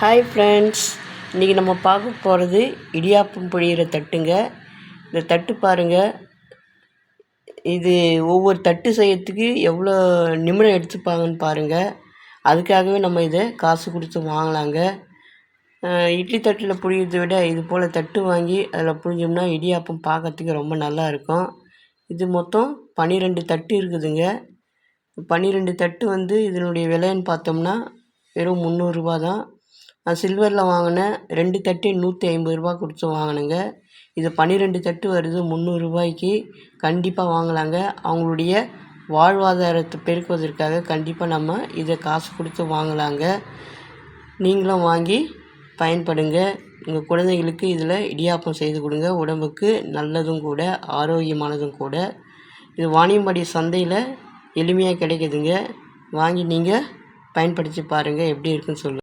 Hi friends இன்றைக்கி நம்ம பார்க்க போகிறது இடியாப்பம் புழியிற தட்டுங்க. இந்த தட்டு பாருங்கள் இது ஒவ்வொரு தட்டு செய்யறதுக்கு எவ்வளோ நிமிடம் எடுத்துப்பாங்கன்னு பாருங்கள் அதுக்காகவே நம்ம இதை காசு கொடுத்து வாங்கலாங்க. இட்லி தட்டில் புழியறதை விட இது போல் தட்டு வாங்கி அதில் புழிஞ்சோம்னா இடியாப்பம் பார்க்கறதுக்கு ரொம்ப நல்லா இருக்கும். இது மொத்தம் பன்னிரெண்டு தட்டு இருக்குதுங்க. பன்னிரெண்டு தட்டு வந்து இதனுடைய விலைன்னு பார்த்தோம்னா வெறும் முந்நூறுரூபா தான். நான் சில்வரில் வாங்கினேன் ரெண்டு தட்டு நூற்றி ஐம்பது ரூபா கொடுத்து வாங்கினேங்க. இது பன்னிரெண்டு தட்டு வருது முந்நூறுரூபாய்க்கு கண்டிப்பாக வாங்கலாங்க. அவங்களுடைய வாழ்வாதாரத்தை பெருக்குவதற்காக கண்டிப்பாக நம்ம இதை காசு கொடுத்து வாங்கலாங்க. நீங்களும் வாங்கி பயன்படுங்க. உங்கள் குழந்தைங்களுக்கு இதில் இடியாப்பம் செய்து கொடுங்க. உடம்புக்கு நல்லதும் கூட ஆரோக்கியமானதும் கூட. இது வாணியம்பாடி சந்தையில் எளிமையாக கிடைக்குதுங்க. வாங்கி நீங்கள் பயன்படுத்தி பாருங்கள் எப்படி இருக்குன்னு சொல்லுங்கள்